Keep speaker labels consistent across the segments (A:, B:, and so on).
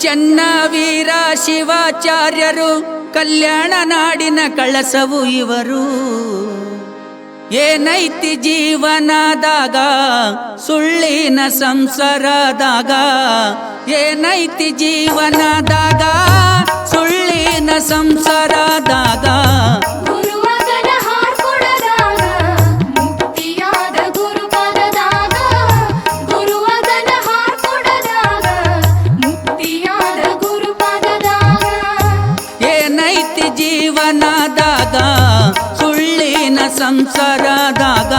A: ಚನ್ನವೀರ ಶಿವಾಚಾರ್ಯರು ಕಲ್ಯಾಣ ನಾಡಿನ ಕಳಸವು ಇವರು. ಏನೈತಿ ಜೀವನದಾಗ ಸುಳ್ಳಿನ ಸಂಸಾರದಾಗ? ಏನೈತಿ ಜೀವನದಾಗ ಸುಳ್ಳಿನ ಸಂಸಾರದಾಗ? ಏನೈತಿ ಹಾಡ್ಕೊಡದಾಗ ಸಂಸಾರದಾಗ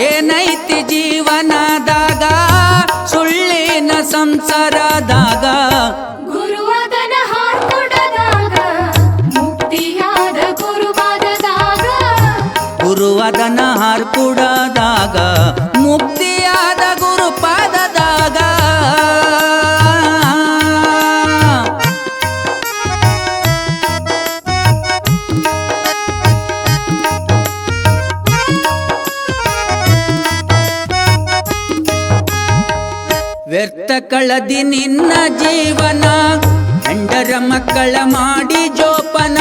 A: ಏನೈತಿ ಜೀವನದಾಗ ಸುಳ್ಳಿನ ಸಂಸಾರದಾಗ.
B: ಗುರುವದನ ಹಾಡ್ಕೊಡದಾಗ ಮುಕ್ತಿಯಾದ ಗುರುಪದದಾಗ
A: ಗುರುವದನ ಹಾರ್ಕುಡದಾಗ ಮುಕ್ತಿಯಾದ ಕಳದಿ ನಿನ್ನ ಜೀವನ, ಗಂಡರ ಮಕ್ಕಳ ಮಾಡಿ ಜೋಪನ,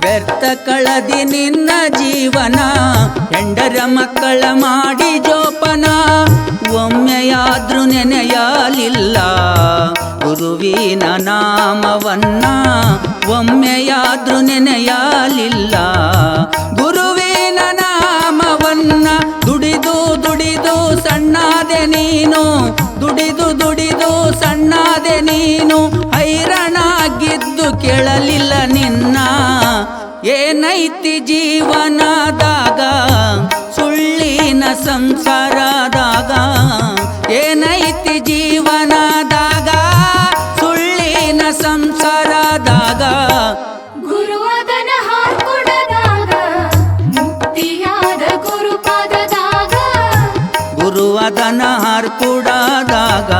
A: ವ್ಯರ್ಥ ಕಳದಿ ನಿನ್ನ ಜೀವನ ಹೆಂಡರ ಮಕ್ಕಳ ಮಾಡಿ ಜೋಪನ. ಒಮ್ಮೆಯಾದ್ರೂ ನೆನೆಯಲಿಲ್ಲ ಗುರುವಿನ ನಾಮವನ್ನ, ಒಮ್ಮೆಯಾದ್ರೂ ನೆನೆಯಲಿಲ್ಲ ಗುರುವಿನ ನಾಮವನ್ನ ದುಡಿದು ದುಡಿದು ಸಣ್ಣಾದೆ ನೀನು. ದುಡಿದು ದುಡಿದು ಸಣ್ಣಾದೆ ನೀನು. ಹೈರಾಣಾಗಿದ್ದು ಕೇಳಲಿಲ್ಲ ನಿನ್ನ. ಏನೈತಿ ಜೀವನದಾಗ? ಸುಳ್ಳಿನ ಸಂಸಾರದಾಗ. ಏನೈತಿ ಜೀವನದಾಗ? ಸುಳ್ಳಿನ ಸಂಸಾರದಾಗ.
B: ಗುರುವದನ
A: ಹಾರ್ಕುಡದಾಗ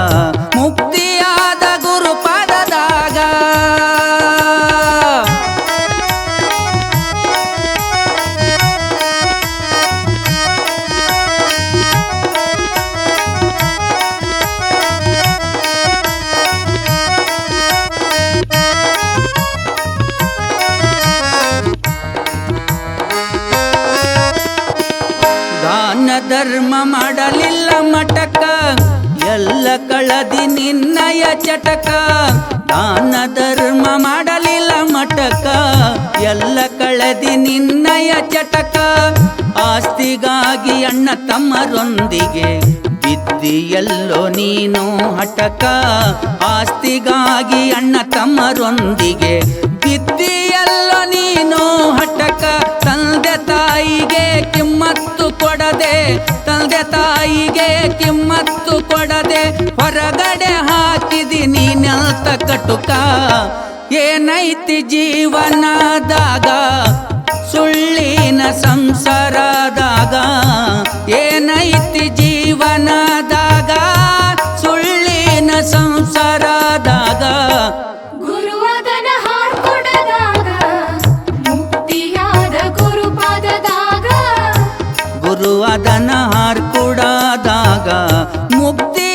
A: ನಿನ್ನಯ ಚಟಕ. ದಾನ ಧರ್ಮ ಮಾಡಲಿಲ್ಲ ಮಟಕ ಎಲ್ಲ ಕಳೆದಿ ನಿನ್ನಯ ಚಟಕ. ಆಸ್ತಿಗಾಗಿ ಅಣ್ಣ ತಮ್ಮರೊಂದಿಗೆ ಬಿದ್ದಿಯಲ್ಲೋ ನೀನು ಹಟಕ ಆಸ್ತಿಗಾಗಿ ಅಣ್ಣ ತಮ್ಮರೊಂದಿಗೆ ಬಿದ್ದಿಯಲ್ಲೋ ನೀನು ಹಟಕ ತಂದೆ ತಾಯಿಗೆ ಕಿಮ್ಮತ್ತು ಕೊಡದೆ, ತಂದೆ ತಾಯಿಗೆ ಕಿಮ್ಮತ್ತು ಕೊಡದೆ ಹೊರಗಡೆ ಹಾಕಿದಿ ನೀನಂತ ಕಟುಕ. ಏನೈತಿ ಜೀವನದಾಗ? ಸುಳ್ಳಿನ ಸಂಸಾರದಾಗ. ಏನೈತಿ ಜೀವನದಾಗ? ಸುಳ್ಳಿನ ಸಂಸಾರದಾಗ.
B: ಗುರುವದನ
A: ಮುಕ್ತಿ ಹಾರ್ಕುಡದಾಗ ಮುಕ್ತಿಯಾದ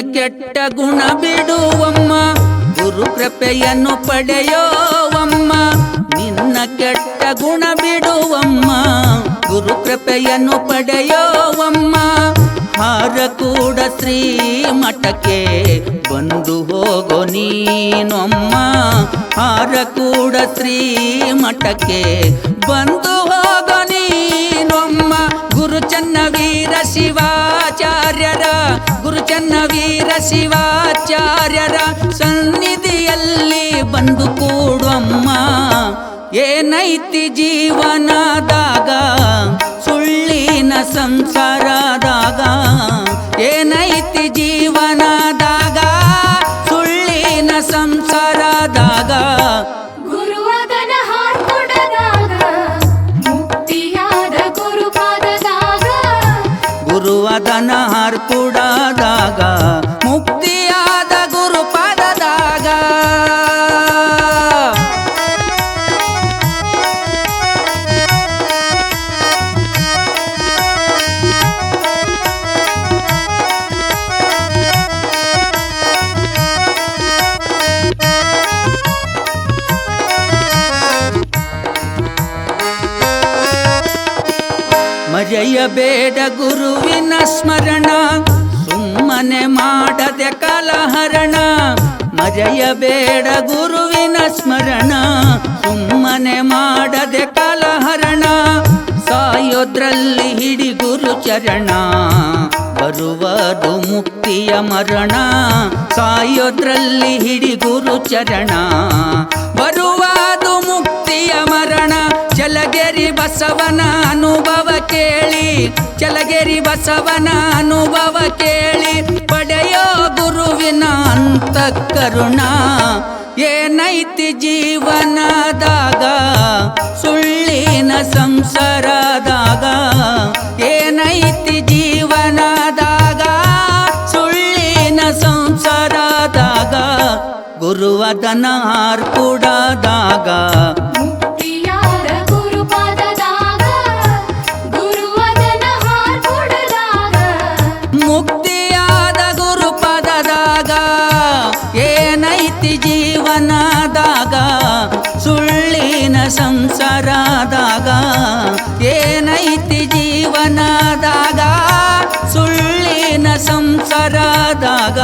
A: ಕೆಟ್ಟ ಗುಣ ಬಿಡುವಮ್ಮ. ಗುರು ಕೃಪೆಯನ್ನು ಪಡೆಯೋವಮ್ಮ. ನಿನ್ನ ಕೆಟ್ಟ ಗುಣ ಬಿಡುವಮ್ಮ. ಗುರು ಕೃಪೆಯನ್ನು ಪಡೆಯೋವಮ್ಮ. ಹಾರ ಕೂಡ ಶ್ರೀ ಮಠಕ್ಕೆ ಬಂದು ಹೋಗೋ ನೀನೊಮ್ಮ. ಹಾರ ಕೂಡ ಶ್ರೀ ಮಠಕ್ಕೆ ಬಂದು ಹೋಗೋ ನೀನೊಮ್ಮ. ಗುರು ಚನ್ನವೀರ ಶಿವಾಚಾರ್ಯರ ಗುರು ವೀರ ಶಿವಾಚಾರ್ಯರ ಸನ್ನಿಧಿಯಲ್ಲಿ ಬಂದು ಕೂಡುವಮ್ಮ. ಏನೈತಿ ಜೀವನದಾಗ? ಸುಳ್ಳಿನ ಸಂಸಾರದಾಗ. ಏನೈತಿ ಜೀವನದಾಗ? ಸುಳ್ಳಿನ ಸಂಸಾರದಾಗ.
B: ಗುರುವದನ ಹಾರ್ಕೊಡದಾಗ ಮುಕ್ತಿಯಾದ ಗುರು
A: ಪದದಾಗ ಹಾರ್ಕುಡದಾಗ ಬೇಡ ಗುರುವಿನ ಸ್ಮರಣ ಮಾಡದೆ ಕಲಹರಣ ಮರೆಯಬೇಡ ಗುರುವಿನ ಸ್ಮರಣ, ಸುಮ್ಮನೆ ಮಾಡದೆ ಕಲಹರಣ, ಸಾಯೋದ್ರಲ್ಲಿ ಹಿಡಿ ಗುರು ಚರಣ ಬರುವುದು ಮುಕ್ತಿಯ ಮರಣ, ಸಾಯೋದ್ರಲ್ಲಿ ಹಿಡಿ ಗುರು ಚರಣ ಬರುವುದು ಮುಕ್ತಿಯ ಮರಣ, ಚಲಗೆರಿ ಬಸವನ ಅನುಭವ ಕೇಳಿ, ಚಲಗೆರಿ ಬಸವನ ಅನುಭವ ಕೇಳಿ. ಕರುಣ ಏನೈತಿ ಜೀವನದಾಗ ಸುಳ್ಳಿನ ಸಂಸಾರದಾಗ ಏನೈತಿ ಜೀವನದಾಗ ಸುಳ್ಳಿನ ಸಂಸಾರದಾಗ ಗುರುವದನ ಹಾರ್ಕೊಡದಾಗ
B: ಮುಕ್ತಿಯಾದ
A: ಸಂಸಾರದಾಗ ಏನೈತಿ ಜೀವನದಾಗ ಸುಳ್ಳಿನ ಸಂಸಾರದಾಗ.